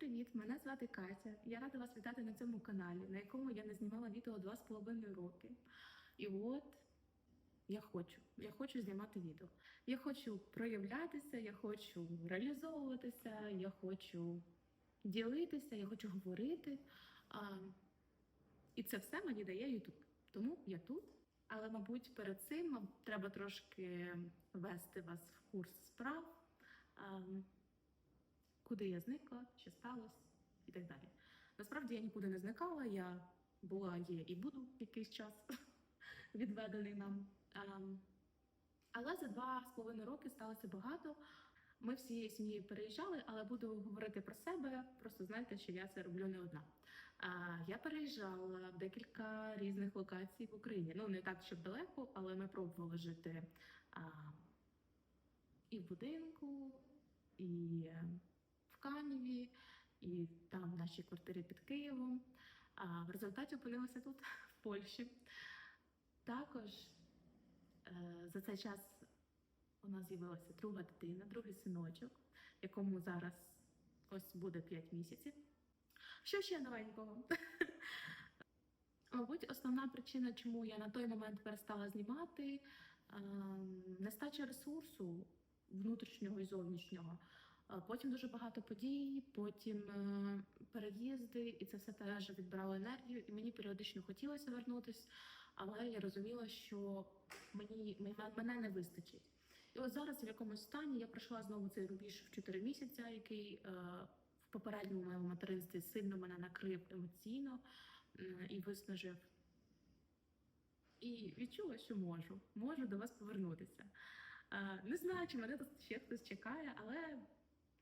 привіт! Мене звати Катя. Я рада вас вітати на цьому каналі, на якому я не знімала відео два з половиною роки. І от я хочу. Я хочу знімати відео. Я хочу проявлятися, я хочу реалізовуватися, я хочу ділитися, я хочу говорити. А, і це все мені дає YouTube. Тому я тут. Але, мабуть, перед цим треба трошки ввести вас в курс справ. А, куди я зникла, що сталося і так далі. Насправді я нікуди не зникала, я була, є і буду якийсь час відведений нам. Ем, Але за два з половиною роки сталося багато. Ми всією сім'єю переїжджали, але буду говорити про себе. Просто знайте, що я це роблю не одна. А, Я переїжджала в декілька різних локацій в Україні. Ну не так, щоб далеко, але ми пробували жити а, і в будинку, і е, Каніві, і там в нашій квартирі під Києвом. А в результаті опинилася тут, в Польщі. Також е, за цей час у нас з'явилася друга дитина, другий синочок, якому зараз ось буде 5 місяців. Що ще новенького? Мабуть, основна причина, чому я на той момент перестала знімати, ем, нестача ресурсу внутрішнього і зовнішнього. Потім дуже багато подій, потім е, переїзди, і це все теж відбирало енергію. І мені періодично хотілося вернутись, але я розуміла, що мені мене не вистачить. І от зараз в якомусь стані я пройшла знову цей рубіж в 4 місяця, який е, в попередньому моєму материнстві сильно мене накрив емоційно і виснажив. І відчула, що можу, можу до вас повернутися. Е, Не знаю, чи мене тут ще хтось чекає, але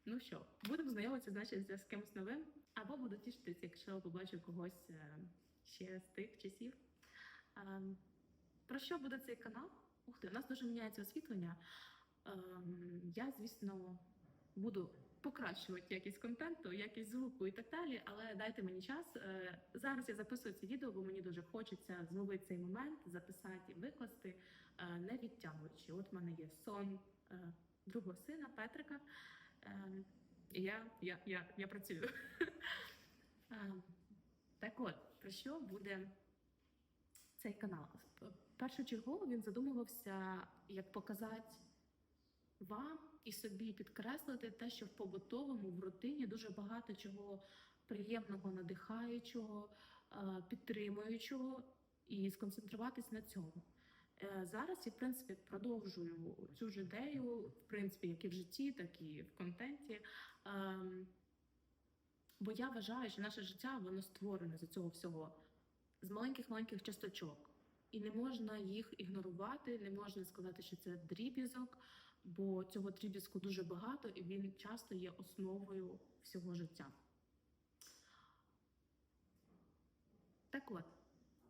ну що, будемо знайомитися, значить, з кимось новим, або буду тішитися, якщо побачу когось е, ще з тих часів. Е, Про що буде цей канал? Ух ти, у нас дуже міняється освітлення. Ем, Я, звісно, буду покращувати якість контенту, якість звуку і так далі. Але дайте мені час. Е, Зараз я записую це відео, бо мені дуже хочеться зловити цей момент, записати і викласти, е, не відтягуючи. От в мене є сон е, другого сина Петрика. Ем, я, я, я, я працюю. Ем, Так от, про що буде цей канал? Першочергово він задумувався, як показати вам і собі підкреслити те, що в побутовому, в рутині дуже багато чого приємного, надихаючого, е, підтримуючого, і сконцентруватись на цьому. Е, Зараз я, в принципі, продовжую цю ж ідею, в принципі, як і в житті, так і в контенті. Ем, Бо я вважаю, що наше життя воно створене з цього всього з маленьких-маленьких часточок. І не можна їх ігнорувати, не можна сказати, що це дріб'язок, бо цього дріб'язку дуже багато, і він часто є основою всього життя. Так от,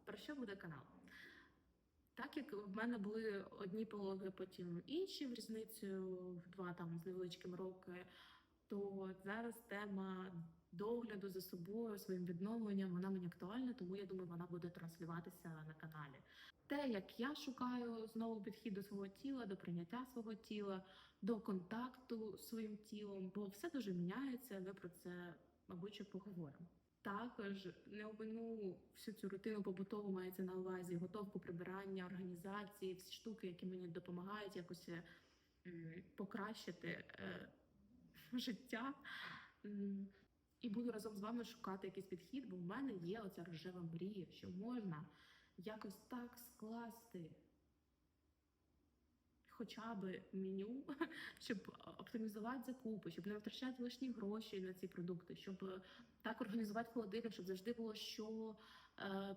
про що буде канал? Так як в мене були одні пологи, потім інші в різницю в два там з невеличким роки, то зараз тема догляду за собою, своїм відновленням, вона мені актуальна, тому я думаю, вона буде транслюватися на каналі. Те, як я шукаю знову підхід до свого тіла, до прийняття свого тіла, до контакту з своїм тілом, бо все дуже міняється. Ми про це, мабуть, поговоримо. Також не обмину всю цю рутину побутову мається на увазі готовку прибирання, організації, всі штуки, які мені допомагають якось е, покращити е, життя. І буду разом з вами шукати якийсь підхід, бо в мене є оця рожева мрія, що можна якось так скласти хоча б меню, щоб оптимізувати закупи, щоб не втрачати лишні гроші на ці продукти, щоб е, так організувати холодильник, щоб завжди було що е,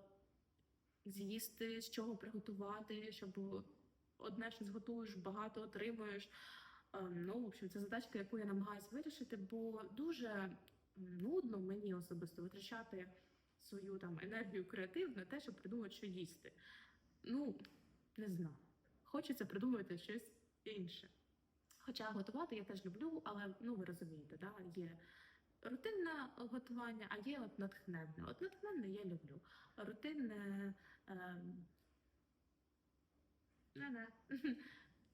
з'їсти, з чого приготувати, щоб одне що зготуєш, багато отримуєш. Е, Ну, в общем, це задачка, яку я намагаюся вирішити, бо дуже нудно мені особисто витрачати свою там енергію креатив на те, щоб придумати, що їсти. Ну, не знаю. Хочеться придумати щось інше. Хоча готувати я теж люблю, але ну ви розумієте, да? є рутинне готування, а є от натхненне. От натхненне я люблю. Рутинне. ем, Не-не.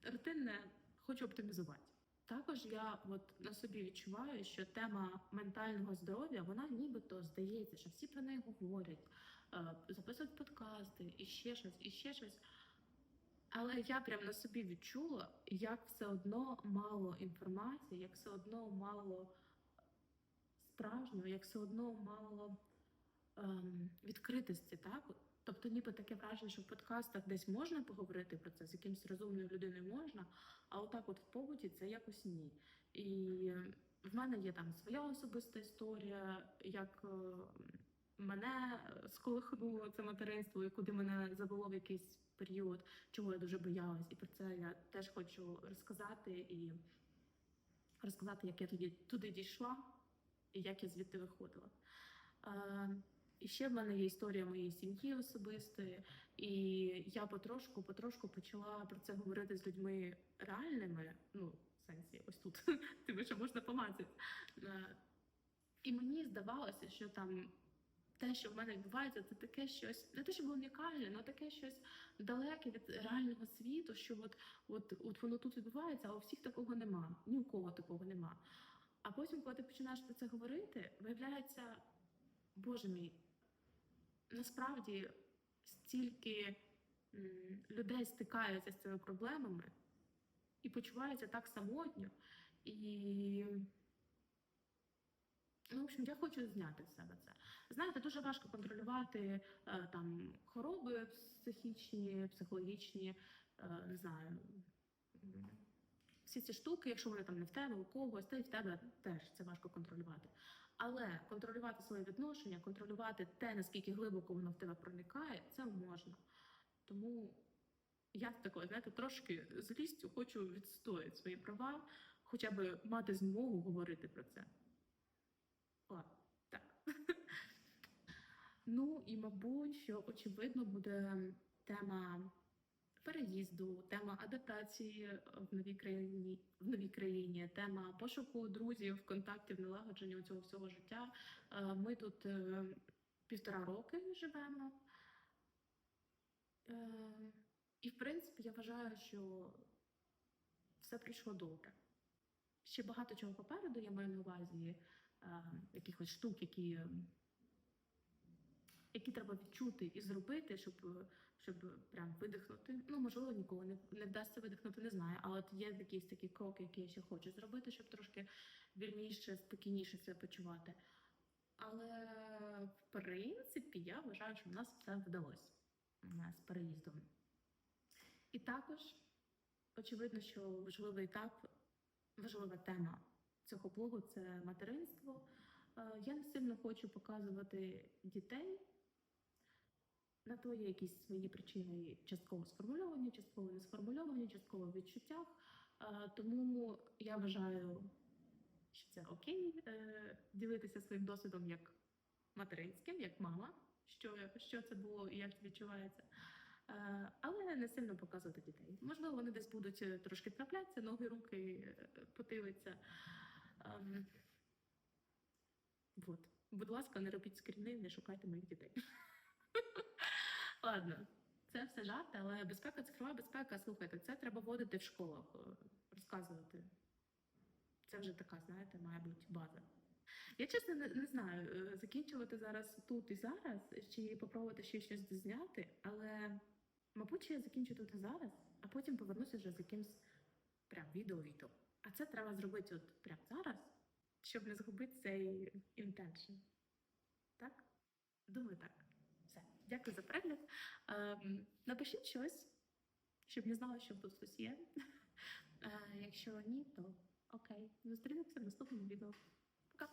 Рутинне хочу оптимізувати. Також я от на собі відчуваю, що тема ментального здоров'я, вона нібито здається, що всі про неї говорять, е, записують подкасти і ще щось, і ще щось. Але я прям на собі відчула, як все одно мало інформації, як все одно мало справжнього, як все одно мало ем, відкритості, так? Тобто, ніби таке враження, що в подкастах десь можна поговорити про це, з якимось розумною людиною можна, а отак, от в побуті, це якось ні. І в мене є там своя особиста історія, як е, мене сколихнуло це материнство, і куди мене завело в якийсь період, чого я дуже боялась. І про це я теж хочу розказати і розказати, як я тоді туди дійшла і як я звідти виходила. Е, і ще в мене є історія моєї сім'ї особистої, і я потрошку, потрошку почала про це говорити з людьми реальними. Ну, в сенсі, ось тут тебе що можна помацати. Е, І мені здавалося, що там те, що в мене відбувається, це таке щось, не те, що унікальне, але таке щось далеке від реального світу, що от, от, от воно тут відбувається, а у всіх такого нема, ні у кого такого нема. А потім, коли ти починаєш про це говорити, виявляється, боже мій, насправді стільки людей стикаються з цими проблемами і почуваються так самотньо. І, ну, в общем, я хочу зняти з себе це. Знаєте, дуже важко контролювати е, там хвороби психічні, психологічні, е, не знаю. Всі ці штуки, якщо вони там не в тебе, у когось, та й в тебе теж це важко контролювати. Але контролювати своє відношення, контролювати те, наскільки глибоко воно в тебе проникає, це можна. Тому я такою, знаєте, трошки злістю хочу відстояти свої права, хоча б мати змогу говорити про це. Ладно, так. Ну і, мабуть, що очевидно буде тема переїзду, тема адаптації в новій країні, в новій країні, тема пошуку друзів, контактів, налагодження цього всього життя. Е, Ми тут е, півтора роки живемо. Е, І, в принципі, я вважаю, що все прийшло добре. Ще багато чого попереду, я маю на увазі е, якихось штук, які, е, які треба відчути і зробити, щоб, щоб прям видихнути. Ну, можливо, ніколи не, не вдасться видихнути, не знаю. Але от є якісь такі кроки, які я ще хочу зробити, щоб трошки вільніше, спокійніше себе почувати. Але в принципі я вважаю, що в нас все вдалося з переїздом. І також очевидно, що важливий етап, важлива тема цього блогу це материнство. Е, Я не сильно хочу показувати дітей. На то є якісь свої причини частково сформульовані, частково не сформульовані, частково в відчуттях. Е, Тому я вважаю, що це окей е, ділитися своїм досвідом як материнським, як мама, що, що це було і як це відчувається. Е, Але не сильно показувати дітей. Можливо, вони десь будуть трошки траплятися, ноги, руки потилиться. Ем, Вот. Будь ласка, не робіть скріни, не шукайте моїх дітей. Ладно, це все жарти, але безпека, цифрова безпека, слухайте, це треба вводити в школах, е, розказувати. Це вже така, знаєте, має бути база. Я чесно не, не знаю, е, закінчувати зараз тут і зараз, чи попробувати ще щось зняти, але мабуть, я закінчу тут і зараз, а потім повернуся вже з якимсь прям відео-відео. А це треба зробити от прямо зараз, щоб не згубити цей інтеншн. Так? Думаю, так. Дякую за перегляд. Ем, напишіть щось, щоб я знала, що тут хтось є. Е, якщо ні, то окей. Зустрінемося в наступному відео. Пока.